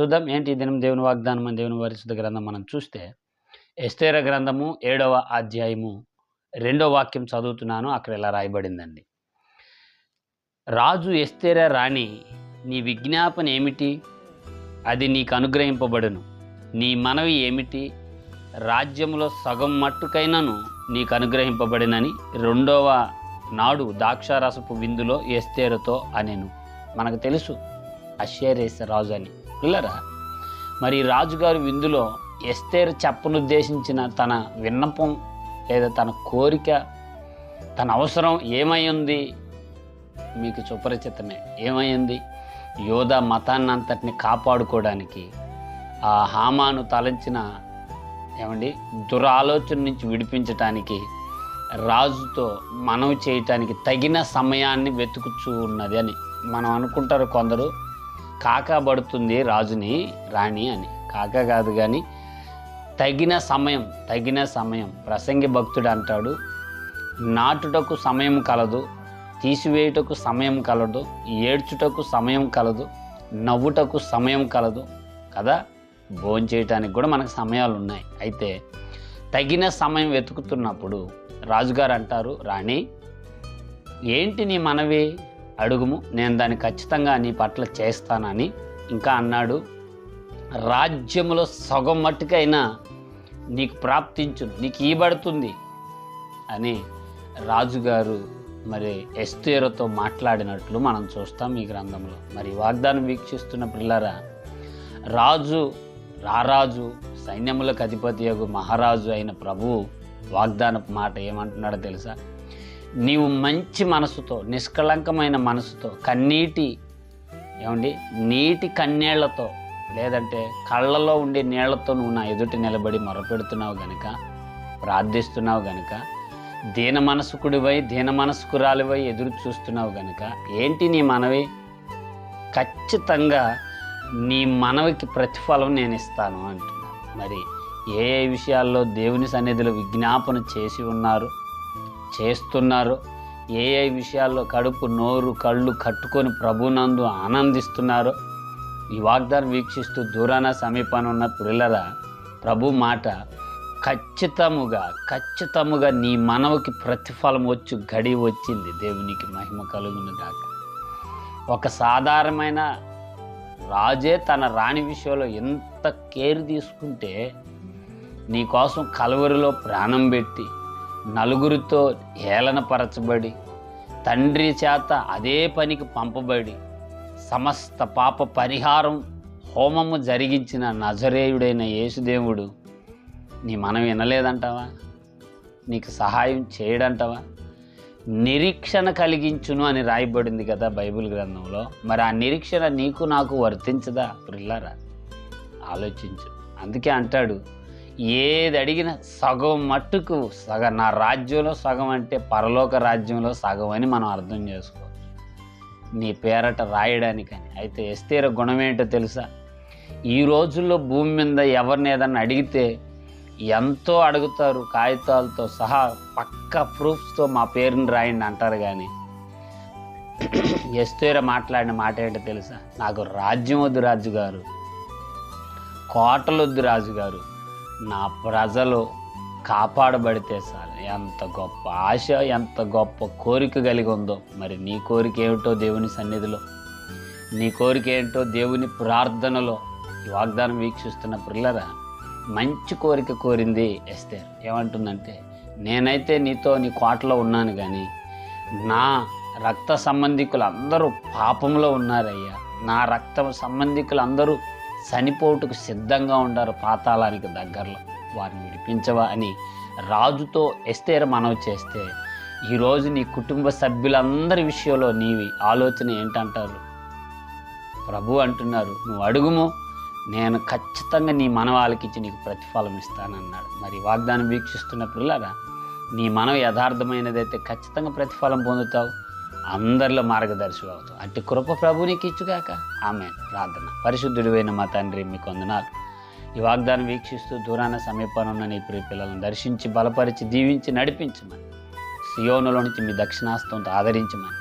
చూద్దాం. ఏంటి ఈ దినం దేవుని వాగ్దానం అని దేవుని వరిశుద్ధ గ్రంథం మనం చూస్తే ఎస్తేర గ్రంథము ఏడవ అధ్యాయము రెండో వాక్యం చదువుతున్నాను. అక్కడ ఇలా రాయబడిందండి. రాజు ఎస్తేర రాణి నీ విజ్ఞాపన ఏమిటి? అది నీకు అనుగ్రహింపబడును. నీ మనవి ఏమిటి? రాజ్యంలో సగం మట్టుకైనను నీకు అనుగ్రహింపబడినని రెండవ నాడు ద్రాక్షారసపు విందులో ఎస్తేరుతో అనేను. మనకు తెలుసు అశ్వేరేస రాజు అని. పిల్లరా మరి రాజుగారు విందులో ఎస్తేర్ చెప్పనుద్దేశించిన తన విన్నపం లేదా తన కోరిక తన అవసరం ఏమైంది మీకు సుపరిచితమే. ఏమైంది యోధ మతాన్ని అంతటిని కాపాడుకోవడానికి ఆ హామాను తలంచిన ఏమండి? దురాలోచన నుంచి విడిపించటానికి రాజుతో మనవి చేయటానికి తగిన సమయాన్ని వెతుకుచూ ఉన్నది అని. మనం అనుకుంటారు కొందరు కాకా పడుతుంది రాజుని రాణి అని. కాకా కాదు కానీ తగిన సమయం తగిన సమయం. ప్రసంగి భక్తుడు అంటాడు నాటుటకు సమయం కలదు తీసివేయుటకు సమయం కలదు ఏడ్చుటకు సమయం కలదు నవ్వుటకు సమయం కలదు కదా? భోంచేయటానికి కూడా మనకు సమయాలు ఉన్నాయి. అయితే తగిన సమయం వెతుకుతున్నప్పుడు రాజుగారు అంటారు రాణి ఏంటి నీ మనవి? అడుగుము నేను దాన్ని ఖచ్చితంగా నీ పట్ల చేస్తానని ఇంకా అన్నాడు. రాజ్యములో సగం మట్టుకైనా నీకు ప్రాప్తించు నీకు ఈబడుతుంది అని రాజుగారు మరి ఎస్తేరతో మాట్లాడినట్లు మనం చూస్తాం ఈ గ్రంథంలో. మరి వాగ్దానం వీక్షిస్తున్న పిల్లరా రాజు రారాజు సైన్యములకు అధిపతి మహారాజు అయిన ప్రభువు వాగ్దానపు మాట ఏమంటున్నాడో తెలుసా? నీవు మంచి మనసుతో నిష్కళంకమైన మనసుతో కన్నీటి ఏమండి నీటి కన్నీళ్ళతో లేదంటే కళ్ళలో ఉండే నీళ్ళతో నువ్వు నా ఎదుటి నిలబడి మొరపెడుతున్నావు గనక ప్రార్థిస్తున్నావు గనక దీన మనసుకుడివై దీన మనసుకురాలివై ఎదురు చూస్తున్నావు గనక ఏంటి నీ మనవి? ఖచ్చితంగా నీ మనవికి ప్రతిఫలం నేను ఇస్తాను అంటున్నాను. మరి ఏ ఏ విషయాల్లో దేవుని సన్నిధిలో విజ్ఞాపన చేసి ఉన్నారు? చేస్తున్నారు. ఏ ఏ విషయాల్లో కడుపు నోరు కళ్ళు కట్టుకొని ప్రభునందు ఆనందిస్తున్నారు. ఈ వాగ్దానం వీక్షిస్తూ దూరాన సమీపాన ఉన్న పిల్లల ప్రభు మాట ఖచ్చితముగా ఖచ్చితముగా నీ మనవకి ప్రతిఫలం వచ్చు గడి వచ్చింది. దేవునికి మహిమ కలుగును గాక ఒక సాధారణమైన రాజే తన రాణి విషయంలో ఎంత కేర్ తీసుకుంటే నీకోసం కలవరిలో ప్రాణం పెట్టి నలుగురితో ఏలనపరచబడి తండ్రి చేత అదే పనికి పంపబడి సమస్త పాప పరిహారం హోమము జరిగించిన నజరేయుడైన యేసుదేవుడు నీ మనం వినలేదంటావా? నీకు సహాయం చేయడంటావా? నిరీక్షణ కలిగించును అని రాయబడింది కదా బైబిల్ గ్రంథంలో. మరి ఆ నిరీక్షణ నీకు నాకు వర్తించదా? పిల్లరా ఆలోచించు. అందుకే అంటాడు ఏది అడిగినా సగం మట్టుకు సగం నా రాజ్యంలో సగం అంటే పరలోక రాజ్యంలో సగం అని మనం అర్థం చేసుకోవచ్చు. నీ పేరట రాయడానికని. అయితే ఎస్తేర గుణం ఏంటో తెలుసా? ఈ రోజుల్లో భూమి మీద ఎవరిని ఏదన్నా అడిగితే ఎంతో అడుగుతారు కాగితాలతో సహా పక్క ప్రూఫ్స్తో మా పేరుని రాయండి అంటారు కానీ ఎస్తేర మాట్లాడిన మాట ఏంటో తెలుసా? నాకు రాజ్యం వద్దు రాజుగారు. కోటలొద్దు రాజుగారు. నా ప్రజలు కాపాడబడితే సార్ ఎంత గొప్ప ఆశ ఎంత గొప్ప కోరిక కలిగి ఉందో. మరి నీ కోరిక ఏమిటో దేవుని సన్నిధిలో? నీ కోరిక ఏంటో దేవుని ప్రార్థనలో వాగ్దానం వీక్షిస్తున్న పిల్లరా మంచి కోరిక కోరింది ఎస్తేర్. ఏమంటుందంటే నేనైతే నీతో నీ కోటలో ఉన్నాను కానీ నా రక్త సంబంధికులు అందరూ పాపంలో ఉన్నారయ్యా. నా రక్త సంబంధికులు అందరూ చనిపోటుకు సిద్ధంగా ఉండారు పాతాళానికి దగ్గరలో. వారిని విడిపించవా అని రాజుతో ఎస్తేర మనవి చేస్తే ఈరోజు నీ కుటుంబ సభ్యులందరి విషయంలో నీవి ఆలోచన ఏంటంటారు? ప్రభు అంటున్నారు నువ్వు అడుగుము నేను ఖచ్చితంగా నీ మనవాళ్ళకిచ్చి నీకు ప్రతిఫలం ఇస్తానన్నాడు. మరి వాగ్దానం వీక్షిస్తున్న పిల్లరా నీ మనం యథార్థమైనదైతే ఖచ్చితంగా ప్రతిఫలం పొందుతావు. అందరిలో మార్గదర్శి అవుతావు. అట్టి కృప ప్రభు నీకు ఇచ్చుగాక ఆమె ప్రార్థన. పరిశుద్ధుడివైన మా తండ్రి మీకు వందనాలు. ఈ వాగ్దానం వీక్షిస్తూ దూరాన సమీపంలో ఉన్న నీ ప్రియ పిల్లలను దర్శించి బలపరిచి దీవించి నడిపించమని. సియోనులో నుంచి మీ దక్షిణాస్తంతో ఆదరించమని.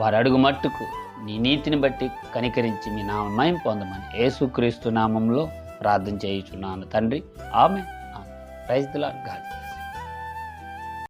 వారు అడుగు మట్టుకు నీ నీతిని బట్టి కనికరించి మీ నామయం పొందమని యేసుక్రీస్తు నామంలో ప్రార్థన చేయుచున్నాను తండ్రి. ఆమె ప్రైజ్ దిలా గాడ్.